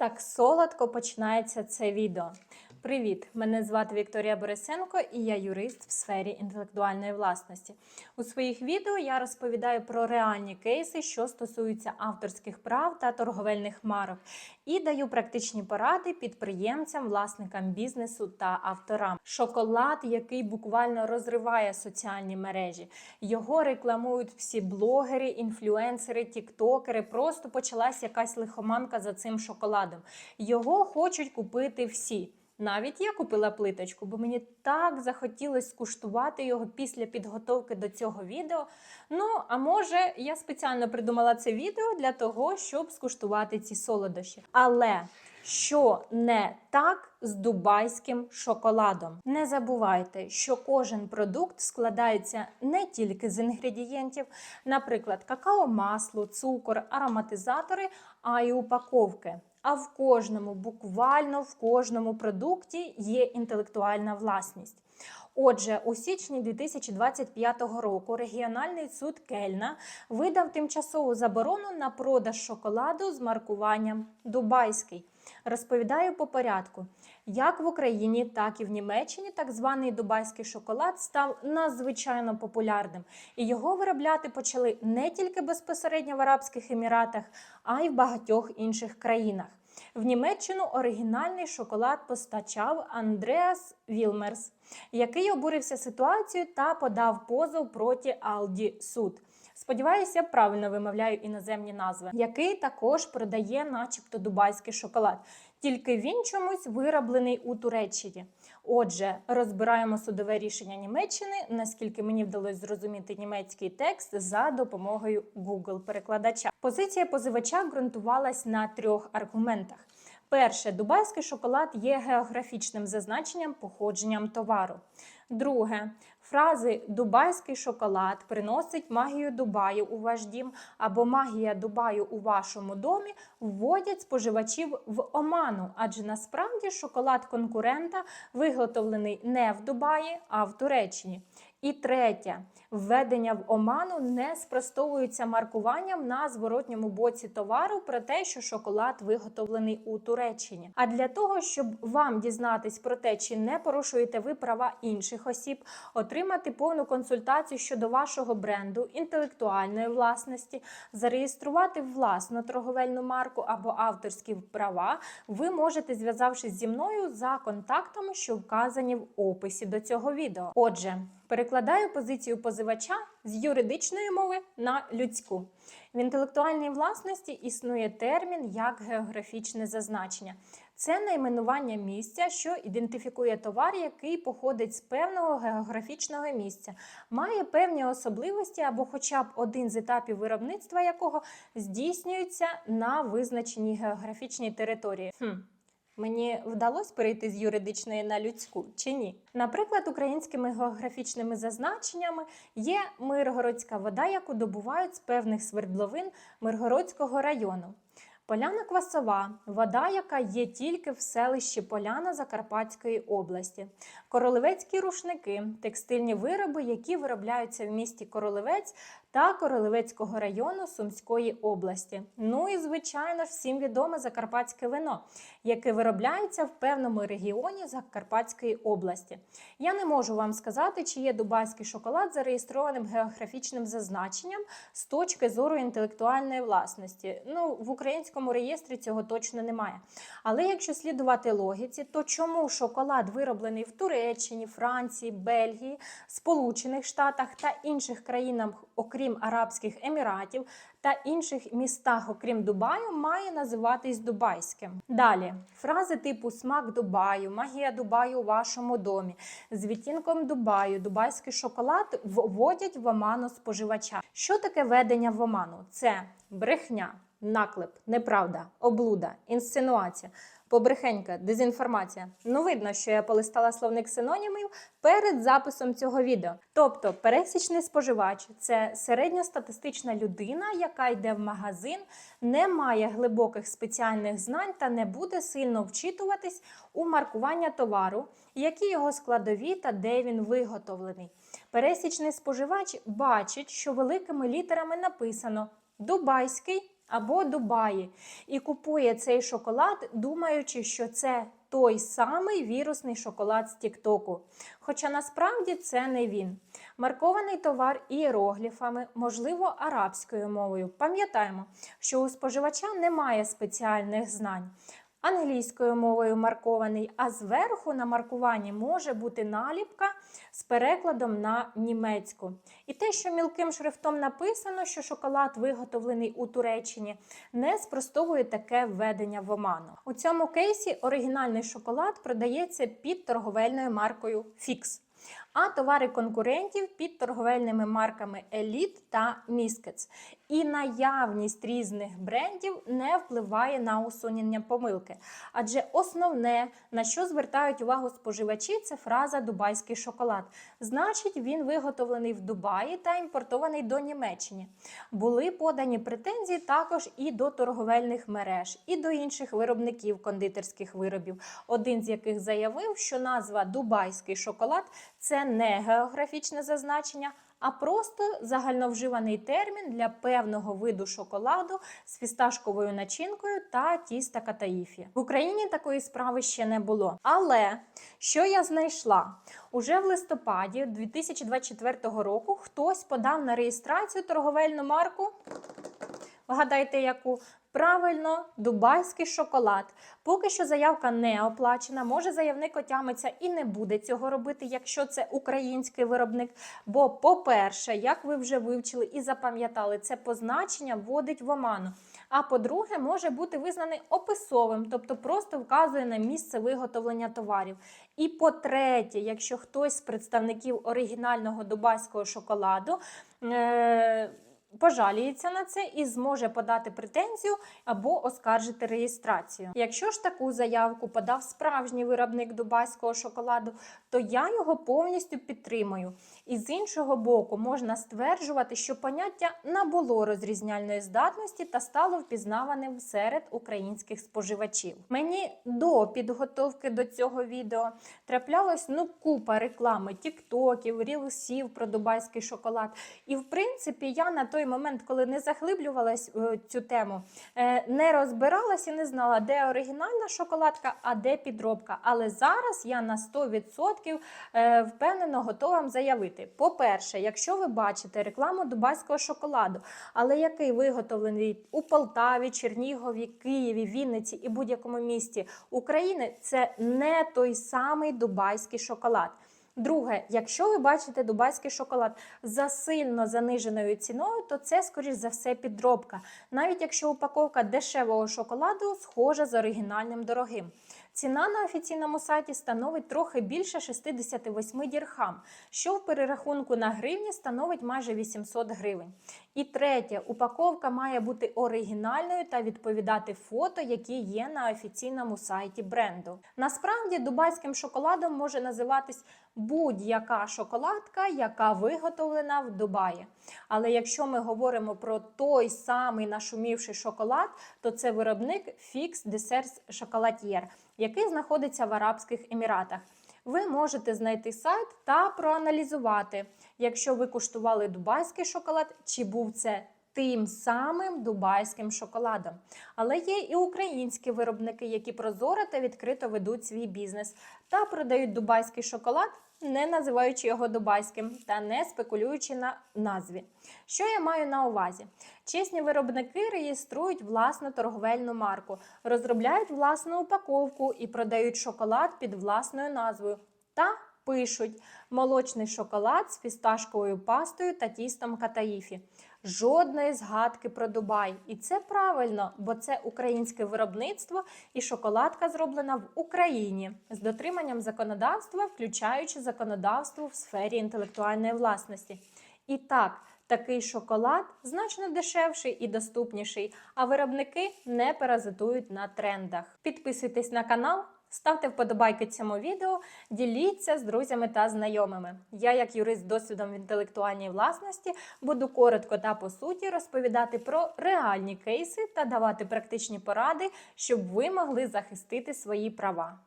Так солодко починається це відео. Привіт! Мене звати Вікторія Борисенко і я юрист в сфері інтелектуальної власності. У своїх відео я розповідаю про реальні кейси, що стосуються авторських прав та торговельних марок, і даю практичні поради підприємцям, власникам бізнесу та авторам. Шоколад, який буквально розриває соціальні мережі. Його рекламують всі блогери, інфлюенсери, тіктокери. Просто почалась якась лихоманка за цим шоколадом. Його хочуть купити всі. Навіть я купила плиточку, бо мені так захотілося скуштувати його після підготовки до цього відео. Ну, а може, я спеціально придумала це відео для того, щоб скуштувати ці солодощі. Але що не так з дубайським шоколадом? Не забувайте, що кожен продукт складається не тільки з інгредієнтів, наприклад, какао, масло, цукор, ароматизатори, а й упаковки. А в кожному, буквально в кожному продукті є інтелектуальна власність. Отже, у січні 2025 року регіональний суд Кельна видав тимчасову заборону на продаж шоколаду з маркуванням Дубайський. Розповідаю по порядку. Як в Україні, так і в Німеччині так званий дубайський шоколад став надзвичайно популярним, і його виробляти почали не тільки безпосередньо в Арабських Еміратах, а й в багатьох інших країнах. В Німеччину оригінальний шоколад постачав Андреас Вілмерс, який обурився ситуацією та подав позов проти Алді Суд. Сподіваюся, я правильно вимовляю іноземні назви, який також продає, начебто, дубайський шоколад. Тільки він чомусь вироблений у Туреччині. Отже, розбираємо судове рішення Німеччини, наскільки мені вдалося зрозуміти німецький текст за допомогою Google перекладача. Позиція позивача ґрунтувалась на трьох аргументах. Перше, дубайський шоколад є географічним зазначенням походженням товару. Друге, фрази Дубайський шоколад приносить магію Дубаю у ваш дім або магія Дубаю у вашому домі вводять споживачів в оману, адже насправді шоколад конкурента виготовлений не в Дубаї, а в Туреччині. І третє, введення в оману не спростовується маркуванням на зворотньому боці товару про те, що шоколад виготовлений у Туреччині. А для того, щоб вам дізнатись про те, чи не порушуєте ви права інших осіб, отримати повну консультацію щодо вашого бренду, інтелектуальної власності, зареєструвати власну торговельну марку або авторські права, ви можете, зв'язавшись зі мною за контактами, що вказані в описі до цього відео. Отже, Перекладаю позицію позивача з юридичної мови на людську. В інтелектуальній власності існує термін як географічне зазначення. Це найменування місця, що ідентифікує товар, який походить з певного географічного місця, має певні особливості або, хоча б один з етапів виробництва якого здійснюється на визначеній географічній території. Хм. Мені вдалося перейти з юридичної на людську чи ні? Наприклад, українськими географічними зазначеннями є Миргородська вода, яку добувають з певних свердловин Миргородського району. Поляна Квасова вода, яка є тільки в селищі Поляна Закарпатської області. Королевецькі рушники текстильні вироби, які виробляються в місті Королевець та Королевецького району Сумської області. Ну і, звичайно ж, всім відоме закарпатське вино, яке виробляється в певному регіоні Закарпатської області. Я не можу вам сказати, чи є дубайський шоколад зареєстрованим географічним зазначенням з точки зору інтелектуальної власності. Ну, в українському реєстрі цього точно немає. Але якщо слідувати логіці, то чому шоколад вироблений в Туреччині, Франції, Бельгії, Сполучених Штатах та інших країнах, окрім Арабських Еміратів та інших містах, окрім Дубаю, має називатись Дубайським. Далі фрази типу смак Дубаю, магія Дубаю у вашому домі, з відтінком Дубаю, дубайський шоколад вводять в оману споживача. Що таке ведення в оману? Це брехня. Наклеп, неправда, облуда, інсценуація, побрехенька, дезінформація. Ну, видно, що я полистала словник синонімів перед записом цього відео. Тобто, пересічний споживач це середньостатистична людина, яка йде в магазин, не має глибоких спеціальних знань та не буде сильно вчитуватись у маркування товару, які його складові та де він виготовлений. Пересічний споживач бачить, що великими літерами написано Дубайський або Дубаї і купує цей шоколад, думаючи, що це той самий вірусний шоколад з Тіктоку. Хоча насправді це не він. Маркований товар іерогліфами, можливо, арабською мовою. Пам'ятаємо, що у споживача немає спеціальних знань. Англійською мовою маркований, а зверху на маркуванні може бути наліпка з перекладом на німецьку. І те, що мілким шрифтом написано, що шоколад виготовлений у Туреччині, не спростовує таке введення в оману. У цьому кейсі оригінальний шоколад продається під торговельною маркою Fix. А товари конкурентів під торговельними марками Elite та Miskets. І наявність різних брендів не впливає на усунення помилки. Адже основне, на що звертають увагу споживачі, це фраза Дубайський шоколад. Значить, він виготовлений в Дубаї та імпортований до Німеччини. Були подані претензії також і до торговельних мереж, і до інших виробників кондитерських виробів, один з яких заявив, що назва Дубайський шоколад це не географічне зазначення, а просто загальновживаний термін для певного виду шоколаду з фісташковою начинкою та тіста катаїфі. В Україні такої справи ще не було. Але що я знайшла? Уже в листопаді 2024 року хтось подав на реєстрацію торговельну марку. Вгадайте, яку Правильно, дубайський шоколад. Поки що заявка не оплачена. Може, заявник отямиться і не буде цього робити, якщо це український виробник. Бо, по-перше, як ви вже вивчили і запам'ятали, це позначення вводить в оману. А по-друге, може бути визнаний описовим, тобто просто вказує на місце виготовлення товарів. І по-третє, якщо хтось з представників оригінального дубайського шоколаду. Е- пожаліється на це і зможе подати претензію або оскаржити реєстрацію. Якщо ж таку заявку подав справжній виробник дубайського шоколаду, то я його повністю підтримую. І з іншого боку, можна стверджувати, що поняття набуло розрізняльної здатності та стало впізнаваним серед українських споживачів. Мені до підготовки до цього відео траплялось ну купа реклами, тіктоків, рілсів про дубайський шоколад. І в принципі, я на той момент, коли не заглиблювалась в цю тему, е, не розбиралась і не знала, де оригінальна шоколадка, а де підробка. Але зараз я на 100% е, впевнено готова вам заявити. По-перше, якщо ви бачите рекламу дубайського шоколаду, але який виготовлений у Полтаві, Чернігові, Києві, Вінниці і будь-якому місті України, це не той самий дубайський шоколад. Друге, якщо ви бачите дубайський шоколад за сильно заниженою ціною, то це, скоріш за все, підробка. Навіть якщо упаковка дешевого шоколаду схожа з оригінальним дорогим. Ціна на офіційному сайті становить трохи більше 68 дірхам, що в перерахунку на гривні становить майже 800 гривень. І третє, упаковка має бути оригінальною та відповідати фото, які є на офіційному сайті бренду. Насправді, дубайським шоколадом може називатись будь-яка шоколадка, яка виготовлена в Дубаї. Але якщо ми говоримо про той самий нашумівший шоколад, то це виробник Fix Desserts Chocolatier, який знаходиться в Арабських Еміратах. Ви можете знайти сайт та проаналізувати, якщо ви куштували дубайський шоколад, чи був це тим самим дубайським шоколадом. Але є і українські виробники, які прозоро та відкрито ведуть свій бізнес та продають дубайський шоколад не називаючи його дубайським та не спекулюючи на назві. Що я маю на увазі? Чесні виробники реєструють власну торговельну марку, розробляють власну упаковку і продають шоколад під власною назвою. Та пишуть молочний шоколад з фісташковою пастою та тістом катаїфі. Жодної згадки про Дубай. І це правильно, бо це українське виробництво і шоколадка зроблена в Україні з дотриманням законодавства, включаючи законодавство в сфері інтелектуальної власності. І так, такий шоколад значно дешевший і доступніший, а виробники не паразитують на трендах. Підписуйтесь на канал. Ставте вподобайки цьому відео, діліться з друзями та знайомими. Я, як юрист з досвідом в інтелектуальній власності, буду коротко та по суті розповідати про реальні кейси та давати практичні поради, щоб ви могли захистити свої права.